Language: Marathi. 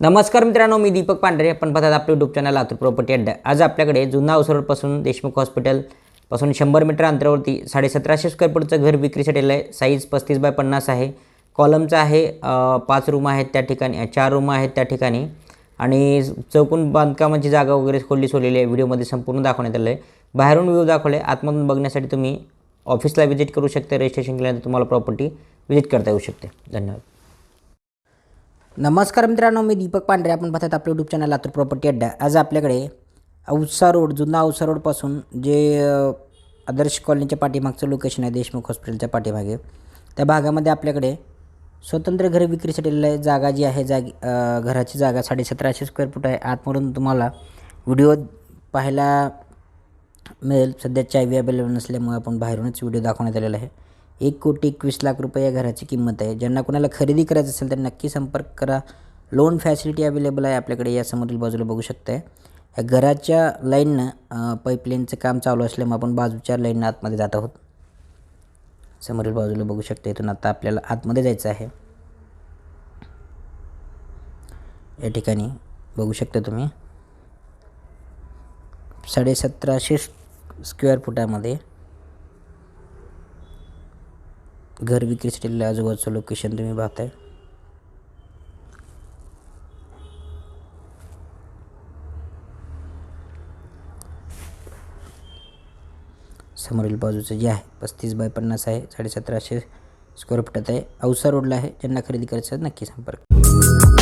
नमस्कार मित्रांनो मी दीपक पांढरे. आपण पाहतात आपलं युट्यूब चॅनल लातूर प्रॉपर्टी अड्डा आज आपल्याकडे जुना अवसरपासून देशमुख हॉस्पिटलपासून शंभर मीटर अंतरावरती साडेसतराशे स्क्वेअर फूटचं घर विक्रीसाठी आलं आहे. साईज पस्तीस बाय पन्नास आहे. कॉलमचं आहे पाच रूम आहेत त्या ठिकाणी चार रूम आहेत त्या ठिकाणी. आणि चौकून बांधकामाची जागा वगैरे खोली सोडलेली आहे. व्हिडिओमध्ये संपूर्ण दाखवण्यात आलं आहे बाहेरून व्ह्यू दाखवले आतमधून बघण्यासाठी तुम्ही ऑफिसला व्हिजिट करू शकता. रजिस्ट्रेशन केल्यानंतर तुम्हाला प्रॉपर्टी व्हिजिट करता येऊ शकते. धन्यवाद. नमस्कार मित्रांनो मी दीपक पांढरे. आपण पाहतात आपलं यूट्यूब चॅनल लातूर प्रॉपर्टी अड्डा. आज आपल्याकडे औसा रोड जुना औसा रोडपासून जे आदर्श कॉलनीच्या पाठीमागचं लोकेशन आहे देशमुख हॉस्पिटलच्या पाठीमागे. त्या भागामध्ये आपल्याकडे स्वतंत्र घर विक्रीसाठी जागा जी आहे जागी घराची जागा साडेसतराशे स्क्वेअर फूट आहे. आतमधून तुम्हाला व्हिडिओ पाहायला मिळेल. सध्या चावी अवेलेबल नसल्यामुळे आपण बाहेरूनच व्हिडिओ दाखवण्यात आलेला आहे. एक कोटी एकवीस लाख रुपये या घराची किंमत आहे. ज्यांना कोणाला खरेदी करायचं असेल तर नक्की संपर्क करा. लोन फॅसिलिटी अवेलेबल आहे आपल्याकडे या समोरील बाजूला बघू शकताय. या घराच्या लाईननं पाईपलाईनचं काम चालू असल्यामुळे आपण बाजूच्या लाईननं आतमध्ये जात आहोत. समोरील बाजूला बघू शकता इथून आता आपल्याला आतमध्ये जायचं आहे. या ठिकाणी बघू शकता तुम्ही. साडेसतराशे स्क्वेअर फुटामध्ये घर विक्रीसाठी आजूबाजूचं लोकेशन तुम्ही पाहताय. समोरील बाजूचं जे आहे पस्तीस बाय पन्नास आहे साडेसतराशे स्क्वेअर फुटात आहे. औसा रोडला आहे ज्यांना खरेदी करायचं नक्की संपर्क.